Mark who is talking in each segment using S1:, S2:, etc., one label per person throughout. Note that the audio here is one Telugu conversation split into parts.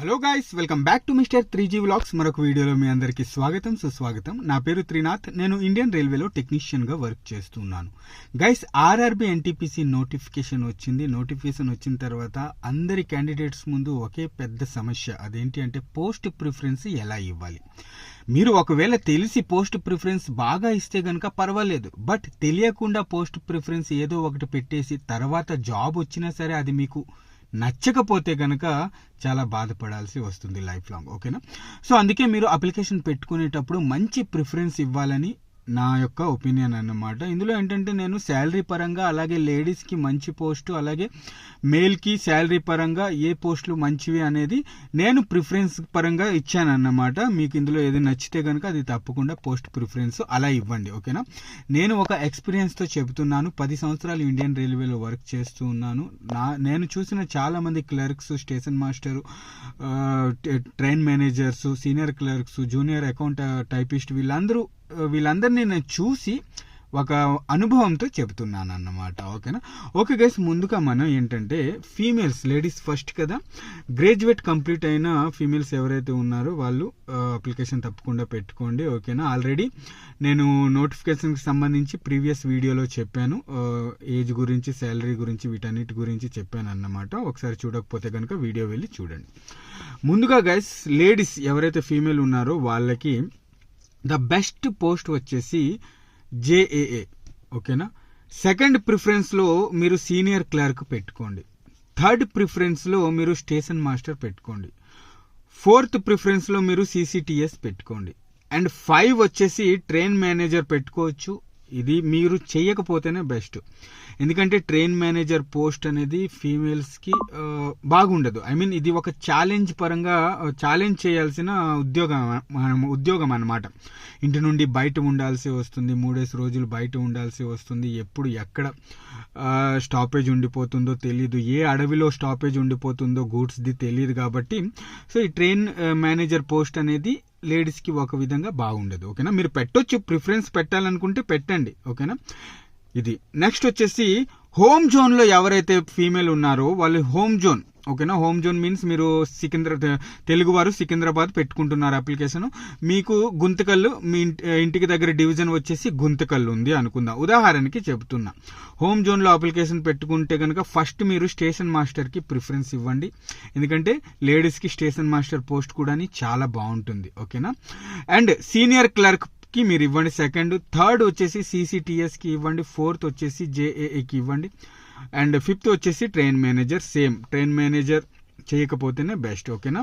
S1: Hello guys welcome back to mister three G vlogs. మరొక వీడియోలో మీ అందరికీ స్వాగతం సుస్వాగతం. నా పేరు త్రినాథ్. నేను ఇండియన్ రైల్వేలో టెక్నీషియన్గా వర్క్ చేస్తున్నాను. గైస్ ఆర్ఆర్బి ఎన్టీపీసీ నోటిఫికేషన్ వచ్చింది. నోటిఫికేషన్ వచ్చిన తర్వాత అందరి క్యాండిడేట్స్ ముందు ఒకే పెద్ద సమస్య. అదేంటి అంటే పోస్ట్ ప్రిఫరెన్స్ ఎలా ఇవ్వాలి? మీరు ఒకవేళ తెలిసి పోస్ట్ ప్రిఫరెన్స్ బాగా ఇస్తే గనక పర్వాలేదు. బట్ తెలియకుండా పోస్ట్ ప్రిఫరెన్స్ ఏదో ఒకటి పెట్టేసి తర్వాత జాబ్ వచ్చినా సరే అది మీకు నచ్చకపోతే కనుక చాలా బాధపడాల్సి వస్తుంది లైఫ్ లాంగ్ ఓకేనా? సో అందుకే మీరు అప్లికేషన్ పెట్టుకునేటప్పుడు మంచి ప్రిఫరెన్స్ ఇవ్వాలని నా యొక్క ఒపీనియన్ అన్నమాట. ఇందులో ఏంటంటే నేను శాలరీ పరంగా అలాగే లేడీస్కి మంచి పోస్టు అలాగే మేల్కి శాలరీ పరంగా ఏ పోస్టులు మంచివి అనేది నేను ప్రిఫరెన్స్ పరంగా ఇచ్చాను అన్నమాట మీకు ఇందులో ఏది నచ్చితే కనుక అది తప్పకుండా పోస్ట్ ప్రిఫరెన్స్ అలా ఇవ్వండి ఓకేనా? నేను ఒక ఎక్స్పీరియన్స్తో చెబుతున్నాను. పది సంవత్సరాలు ఇండియన్ రైల్వేలో వర్క్ చేస్తూ ఉన్నాను. నా నేను చూసిన చాలామంది clerks station master train managers senior clerks junior account typist వీళ్ళందరూ వీళ్ళందరినీ నేను చూసి ఒక అనుభవంతో చెబుతున్నాను అన్నమాట ఓకేనా? ఓకే గైస్ ముందుగా మనం ఏంటంటే ఫీమేల్స్ లేడీస్ ఫస్ట్ కదా? గ్రాడ్యుయేట్ కంప్లీట్ అయిన ఫీమేల్స్ ఎవరైతే ఉన్నారో వాళ్ళు అప్లికేషన్ తప్పకుండా పెట్టుకోండి ఓకేనా? ఆల్రెడీ నేను నోటిఫికేషన్కి సంబంధించి ప్రీవియస్ వీడియోలో చెప్పాను ఏజ్ గురించి శాలరీ గురించి వీటన్నిటి గురించి చెప్పాను అన్నమాట ఒకసారి చూడకపోతే కనుక వీడియో వెళ్ళి చూడండి. ముందుగా గైస్ లేడీస్ ఎవరైతే ఫీమేల్ ఉన్నారో వాళ్ళకి ద బెస్ట్ పోస్ట్ వచ్చేసి జేఏఏ ఓకేనా? సెకండ్ ప్రిఫరెన్స్లో మీరు సీనియర్ క్లర్క్ పెట్టుకోండి. థర్డ్ ప్రిఫరెన్స్లో మీరు స్టేషన్ మాస్టర్ పెట్టుకోండి. ఫోర్త్ ప్రిఫరెన్స్లో మీరు సీసీటీఎస్ పెట్టుకోండి. అండ్ ఫైవ్ వచ్చేసి ట్రైన్ మేనేజర్ పెట్టుకోవచ్చు ఇది మీరు చేయకపోతేనే బెస్ట్. ఎందుకంటే ట్రైన్ మేనేజర్ పోస్ట్ అనేది ఫీమేల్స్కి బాగుండదు. ఐ మీన్ ఇది ఒక ఛాలెంజ్ పరంగా ఛాలెంజ్ చేయాల్సిన ఉద్యోగం ఉద్యోగం అన్నమాట. ఇంటి నుండి బయట ఉండాల్సి వస్తుంది మూడేసి రోజులు బయట ఉండాల్సి వస్తుంది. ఎప్పుడు ఎక్కడ స్టాపేజ్ ఉండిపోతుందో తెలియదు ఏ అడవిలో స్టాపేజ్ ఉండిపోతుందో గూడ్స్ది తెలియదు కాబట్టి. సో ఈ ట్రైన్ మేనేజర్ పోస్ట్ అనేది లేడీస్కి ఒక విధంగా బాగుండదు ఓకేనా? మీరు పెట్టొచ్చు ప్రిఫరెన్స్ పెట్టాలనుకుంటే పెట్టండి ఓకేనా? ఇది. నెక్స్ట్ వచ్చేసి హోమ్ జోన్లో ఎవరైతే ఫీమేల్ ఉన్నారో వాళ్ళు హోమ్ జోన్ ఓకేనా? హోమ్ జోన్ మీన్స్ మీరు సికింద్ర తెలుగువారు సికింద్రాబాద్ పెట్టుకుంటున్నారు అప్లికేషన్ మీకు గుంతకల్లు మీ ఇంటి- ఇంటికి దగ్గర డివిజన్ వచ్చేసి గుంతకల్లు ఉంది అనుకుందాం. ఉదాహరణకి చెబుతున్నా. హోమ్ జోన్లో అప్లికేషన్ పెట్టుకుంటే కనుక ఫస్ట్ మీరు స్టేషన్ మాస్టర్కి ప్రిఫరెన్స్ ఇవ్వండి. ఎందుకంటే లేడీస్కి స్టేషన్ మాస్టర్ పోస్ట్ కూడా చాలా బాగుంటుంది ఓకేనా? అండ్ సీనియర్ క్లర్క్ కి మీరు ఇవ్వండి. సెకండ్ థర్డ్ వచ్చేసి సిసిటిఎస్కి ఇవ్వండి. ఫోర్త్ వచ్చేసి జేఏఏకి ఇవ్వండి. అండ్ ఫిఫ్త్ వచ్చేసి train manager same train manager చేయకపోతేనే best ఓకేనా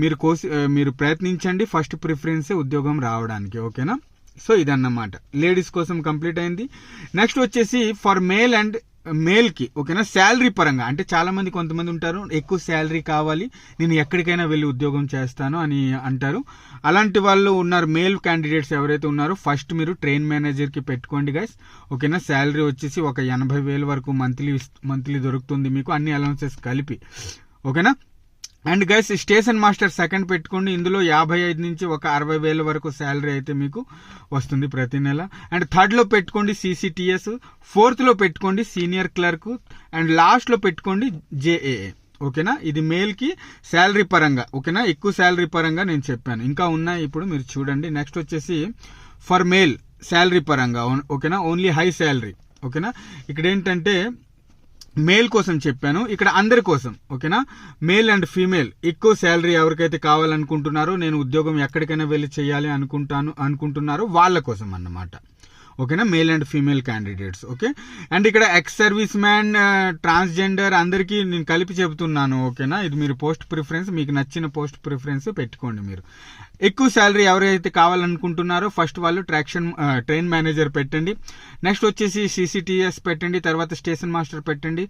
S1: మీరు కోసి మీరు ప్రయత్నించండి. ఫస్ట్ ప్రిఫరెన్సే ఉద్యోగం రావడానికి ఓకేనా సో ఇదన్నమాట. లేడీస్ కోసం కంప్లీట్ అయింది. నెక్స్ట్ వచ్చేసి ఫర్ మేల్ అండ్ మేల్కి ఓకేనా? శాలరీ పరంగా అంటే చాలామంది కొంతమంది ఉంటారు ఎక్కువ శాలరీ కావాలి నేను ఎక్కడికైనా వెళ్ళి ఉద్యోగం చేస్తాను అని అంటారు. అలాంటి వాళ్ళు ఉన్నారు మేల్ క్యాండిడేట్స్ ఎవరైతే ఉన్నారో ఫస్ట్ మీరు ట్రైన్ మేనేజర్కి పెట్టుకోండి గైస్ ఓకేనా? శాలరీ వచ్చేసి ఒక ఎనభై వేల వరకు మంత్లీ మంత్లీ దొరుకుతుంది మీకు అన్ని అలవెన్సెస్ కలిపి ఓకేనా? And guys station master second పెట్టుకోండి. ఇందులో యాభై ఐదు నుంచి ఒక అరవై వేల వరకు శాలరీ అయితే మీకు వస్తుంది ప్రతి నెల. అండ్ థర్డ్లో పెట్టుకోండి సిసిటిఎస్. ఫోర్త్లో పెట్టుకోండి సీనియర్ క్లర్క్. అండ్ లాస్ట్లో పెట్టుకోండి జేఏఏ. ఓకేనా? ఇది మేల్కి శాలరీ పరంగా. ఓకేనా? ఎక్కువ శాలరీ పరంగా నేను చెప్పాను. ఇంకా ఉన్నాయి ఇప్పుడు మీరు చూడండి. నెక్స్ట్ వచ్చేసి ఫర్ మేల్ శాలరీ పరంగా. ఓ- ఓకేనా? Only high salary. ఓకేనా? ఇక్కడ ఏంటంటే మేల్ కోసం చెప్పాను. ఇక్కడ అందరి కోసం ఓకేనా? Male and female. ఎక్కువ శాలరీ ఎవరికైతే కావాలనుకుంటున్నారో నేను ఉద్యోగం ఎక్కడికైనా వెళ్ళి చేయాలి అనుకుంటాను అనుకుంటున్నారో వాళ్ళ కోసం అన్నమాట. ఓకేనా? Male and female candidates okay? And ఇక్కడ ఎక్స్ సర్వీస్ మ్యాన్ ట్రాన్స్జెండర్ అందరికీ నేను కలిపి చెబుతున్నాను ఓకేనా? ఇది మీరు పోస్ట్ ప్రిఫరెన్స్ మీకు నచ్చిన పోస్ట్ ప్రిఫరెన్స్ పెట్టుకోండి మీరు. ఎక్కువ శాలరీ ఎవరైతే కావాలనుకుంటున్నారో ఫస్ట్ వాళ్ళు ట్రాక్షన్ ట్రైన్ మేనేజర్ పెట్టండి. నెక్స్ట్ వచ్చేసి సీసీటీఎస్ పెట్టండి తర్వాత స్టేషన్ మాస్టర్ పెట్టండి.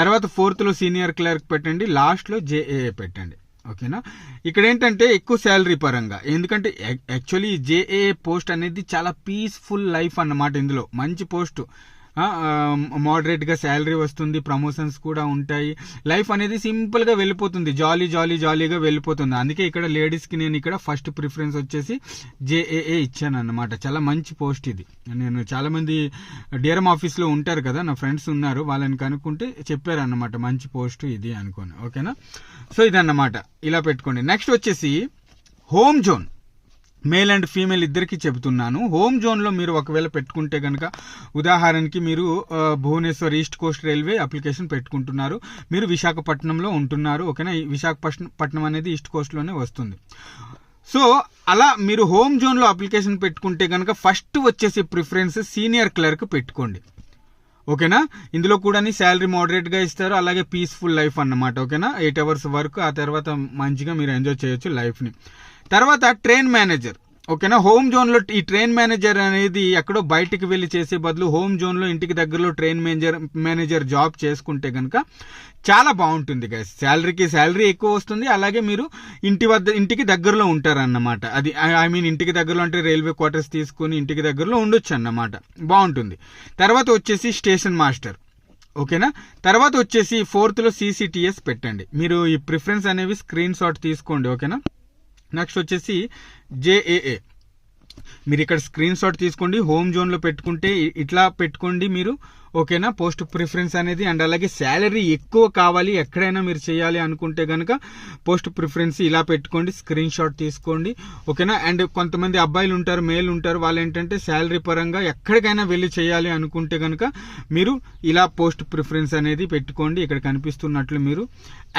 S1: తర్వాత ఫోర్త్లో సీనియర్ క్లర్క్ పెట్టండి లాస్ట్లో జేఏఏ పెట్టండి. ఓకేనా? ఇక్కడ ఏంటంటే ఎక్కువ శాలరీ పరంగా. ఎందుకంటే యాక్చువల్లీ జేఏ పోస్ట్ అనేది చాలా పీస్ఫుల్ లైఫ్ అన్నమాట ఇందులో. మంచి పోస్ట్ మోడరేట్గా శాలరీ వస్తుంది ప్రమోషన్స్ కూడా ఉంటాయి. లైఫ్ అనేది సింపుల్గా వెళ్ళిపోతుంది. జాలీ జాలీ జాలీగా వెళ్ళిపోతుంది. అందుకే ఇక్కడ లేడీస్కి నేను ఇక్కడ ఫస్ట్ ప్రిఫరెన్స్ వచ్చేసి జేఏఏ ఇచ్చాను అన్నమాట చాలా మంచి పోస్ట్ ఇది. నేను చాలా మంది డిఆర్ఎం ఆఫీస్లో ఉంటారు కదా నా ఫ్రెండ్స్ ఉన్నారు వాళ్ళని కనుక్కుంటే చెప్పారు అన్నమాట మంచి పోస్ట్ ఇది అనుకోని. ఓకేనా సో ఇదన్నమాట. ఇలా పెట్టుకోండి. నెక్స్ట్ వచ్చేసి home zone male and female ఇద్దరికి చెబుతున్నాను. హోమ్ జోన్లో మీరు ఒకవేళ పెట్టుకుంటే కనుక ఉదాహరణకి మీరు Bhubaneswar east coast railway application పెట్టుకుంటున్నారు. మీరు విశాఖపట్నంలో ఉంటున్నారు. ఓకేనా? విశాఖపట్నం అనేది ఈస్ట్ కోస్ట్లోనే వస్తుంది. సో అలా మీరు హోమ్ జోన్లో అప్లికేషన్ పెట్టుకుంటే కనుక ఫస్ట్ వచ్చేసి ప్రిఫరెన్స్ సీనియర్ క్లర్క్ పెట్టుకోండి. ఓకేనా? ఇందులో కూడా శాలరీ మోడరేట్గా ఇస్తారు. అలాగే పీస్ఫుల్ లైఫ్ అన్నమాట. ఓకేనా? ఎయిట్ అవర్స్ వర్క్ ఆ తర్వాత మంచిగా మీరు ఎంజాయ్ చేయొచ్చు లైఫ్ని. తర్వాత ట్రైన్ మేనేజర్ ఓకేనా? హోమ్ జోన్లో ఈ ట్రైన్ మేనేజర్ అనేది ఎక్కడో బయటికి వెళ్ళి చేసే బదులు హోమ్ జోన్లో ఇంటికి దగ్గరలో ట్రైన్ మేనేజర్ మేనేజర్ జాబ్ చేసుకుంటే కనుక చాలా బాగుంటుంది గైస్ శాలరీకి శాలరీ ఎక్కువ వస్తుంది. అలాగే మీరు ఇంటి వద్ద ఇంటికి దగ్గరలో ఉంటారన్నమాట. అది ఐ మీన్ ఇంటికి దగ్గరలో అంటే రైల్వే క్వార్టర్స్ తీసుకుని ఇంటికి దగ్గరలో ఉండొచ్చు అన్నమాట బాగుంటుంది. తర్వాత వచ్చేసి స్టేషన్ మాస్టర్ ఓకేనా? తర్వాత వచ్చేసి ఫోర్త్లో సీసీటీఎస్ పెట్టండి. మీరు ఈ ప్రిఫరెన్స్ అనేవి స్క్రీన్ షాట్ తీసుకోండి. ఓకేనా? నెక్స్ట్ వచ్చేసి జేఏఏ మీరు ఇక్కడ స్క్రీన్ షాట్ తీసుకోండి హోమ్ జోన్లో పెట్టుకుంటే ఇట్లా పెట్టుకోండి మీరు ఓకేనా? పోస్ట్ ప్రిఫరెన్స్ అనేది అండ్ అలాగే శాలరీ ఎక్కువ కావాలి ఎక్కడైనా మీరు చేయాలి అనుకుంటే కనుక పోస్ట్ ప్రిఫరెన్స్ ఇలా పెట్టుకోండి స్క్రీన్ షాట్ తీసుకోండి ఓకేనా? అండ్ కొంతమంది అబ్బాయిలు ఉంటారు మేలు ఉంటారు వాళ్ళు ఏంటంటే శాలరీ పరంగా ఎక్కడికైనా వెళ్ళి చేయాలి అనుకుంటే కనుక మీరు ఇలా పోస్ట్ ప్రిఫరెన్స్ అనేది పెట్టుకోండి ఇక్కడ కనిపిస్తున్నట్లు మీరు.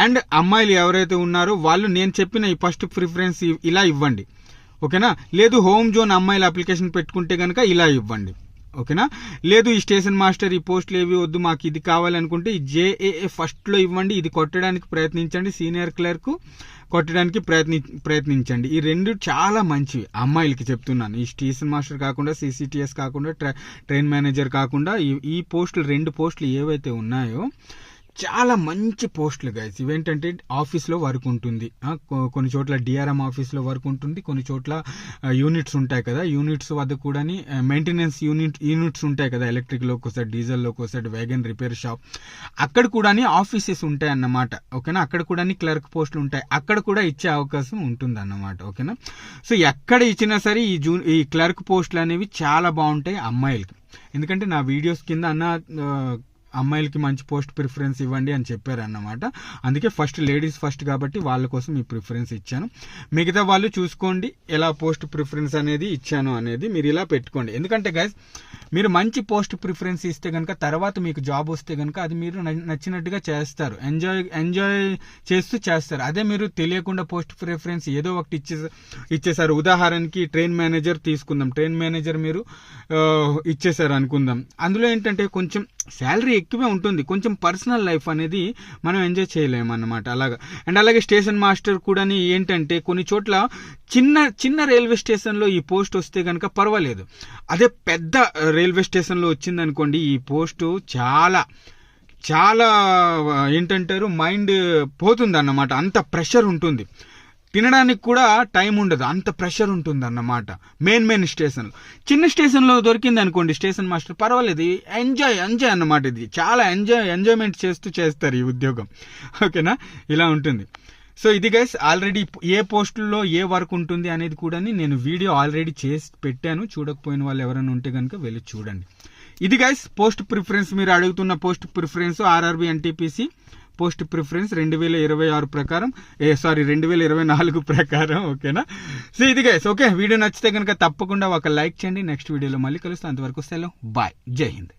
S1: అండ్ అమ్మాయిలు ఎవరైతే ఉన్నారో వాళ్ళు నేను చెప్పిన ఈ ఫస్ట్ ప్రిఫరెన్స్ ఇలా ఇవ్వండి. ఓకేనా? లేదు హోమ్ జోన్ అమ్మాయిల అప్లికేషన్ పెట్టుకుంటే కనుక ఇలా ఇవ్వండి. ఓకేనా? లేదు ఈ స్టేషన్ మాస్టర్ ఈ పోస్టులు ఏవి వద్దు మాకు ఇది కావాలనుకుంటే ఈ జేఏఏ ఫస్ట్లో ఇవ్వండి. ఇది కొట్టడానికి ప్రయత్నించండి సీనియర్ క్లర్క్ కొట్టడానికి ప్రయత్ని ప్రయత్నించండి. ఈ రెండు చాలా మంచివి అమ్మాయిలకి చెప్తున్నాను. ఈ స్టేషన్ మాస్టర్ కాకుండా సీసీటీఎస్ కాకుండా ట్రై- ట్రైన్ మేనేజర్ కాకుండా ఈ ఈ పోస్టులు రెండు పోస్టులు ఏవైతే ఉన్నాయో చాలా మంచి పోస్టులు గైస్ ఇవేంటంటే ఆఫీస్లో వర్క్ ఉంటుంది. కొన్ని చోట్ల డిఆర్ఎం ఆఫీస్లో వర్క్ ఉంటుంది. కొన్ని చోట్ల యూనిట్స్ ఉంటాయి కదా. యూనిట్స్ వద్ద కూడా మెయింటెనెన్స్ యూనిట్ యూనిట్స్ ఉంటాయి కదా. ఎలక్ట్రిక్లోకి ఒకసారి డీజిల్లో ఒకసారి వ్యాగన్ రిపేర్ షాప్ అక్కడ కూడా ఆఫీసెస్ ఉంటాయి అన్నమాట ఓకేనా? అక్కడ కూడా క్లర్క్ పోస్టులు ఉంటాయి. అక్కడ కూడా ఇచ్చే అవకాశం ఉంటుంది అన్నమాట ఓకేనా? సో ఎక్కడ ఇచ్చినా సరే ఈ జూ ఈ క్లర్క్ పోస్టులు అనేవి చాలా బాగుంటాయి అమ్మాయిలకి. ఎందుకంటే నా వీడియోస్ కింద అన్న అమ్మాయిలకి మంచి పోస్ట్ ప్రిఫరెన్స్ ఇవ్వండి అని చెప్పారు అన్నమాట అందుకే ఫస్ట్ లేడీస్ ఫస్ట్ కాబట్టి వాళ్ళ కోసం ఈ ప్రిఫరెన్స్ ఇచ్చాను. మిగతా వాళ్ళు చూసుకోండి ఎలా పోస్ట్ ప్రిఫరెన్స్ అనేది ఇచ్చాను అనేది మీరు ఇలా పెట్టుకోండి. ఎందుకంటే గైస్ మీరు మంచి పోస్ట్ ప్రిఫరెన్స్ ఇస్తే కనుక తర్వాత మీకు జాబ్ వస్తే కనుక అది మీరు నచ్చినట్టుగా చేస్తారు. ఎంజాయ్ ఎంజాయ్ చేస్తూ చేస్తారు. అదే మీరు తెలియకుండా పోస్ట్ ప్రిఫరెన్స్ ఏదో ఒకటి ఇచ్చే ఇచ్చేసారు. ఉదాహరణకి ట్రైన్ మేనేజర్ తీసుకుందాం. ట్రైన్ మేనేజర్ మీరు ఇచ్చేసారు అనుకుందాం. అందులో ఏంటంటే కొంచెం శాలరీ ఎక్కువే ఉంటుంది. కొంచెం పర్సనల్ లైఫ్ అనేది మనం ఎంజాయ్ చేయలేము అన్నమాట అలాగా. అండ్ అలాగే స్టేషన్ మాస్టర్ కూడా ఏంటంటే కొన్ని చోట్ల చిన్న చిన్న రైల్వే స్టేషన్లో ఈ పోస్ట్ వస్తే కనుక పర్వాలేదు. అదే పెద్ద రైల్వే స్టేషన్లో వచ్చింది అనుకోండి ఈ పోస్టు చాలా చాలా ఏంటంటారు మైండ్ పోతుంది అన్నమాట అంత ప్రెషర్ ఉంటుంది. తినడానికి కూడా టైం ఉండదు. అంత ప్రెషర్ ఉంటుంది అన్నమాట మెయిన్ మెయిన్ స్టేషన్లో చిన్న స్టేషన్లో దొరికింది అనుకోండి స్టేషన్ మాస్టర్ పర్వాలేదు ఎంజాయ్ ఎంజాయ్ అన్నమాట ఇది. చాలా ఎంజాయ్ ఎంజాయ్మెంట్ చేస్తూ చేస్తారు ఈ ఉద్యోగం. ఓకేనా? ఇలా ఉంటుంది. సో ఇది గైస్ ఆల్రెడీ ఏ పోస్టుల్లో ఏ వర్క్ ఉంటుంది అనేది కూడా నేను వీడియో ఆల్రెడీ చేసి పెట్టాను. చూడకపోయిన వాళ్ళు ఎవరైనా ఉంటే కనుక వెళ్ళి చూడండి. ఇది గైస్ పోస్ట్ ప్రిఫరెన్స్ మీరు అడుగుతున్న post preference RRB NTPC post preference రెండు వేల ఇరవై ఆరు ప్రకారం ఏ సారీ రెండు వేల ఇరవై నాలుగు ప్రకారం ఓకేనా సో ఇది గైస్ ఓకే వీడియో నచ్చితే కనుక తప్పకుండా ఒక లైక్ చేయండి. నెక్స్ట్ వీడియోలో మళ్ళీ కలుస్తాను అంతవరకు సెలవు. బాయ్ జై హింద్.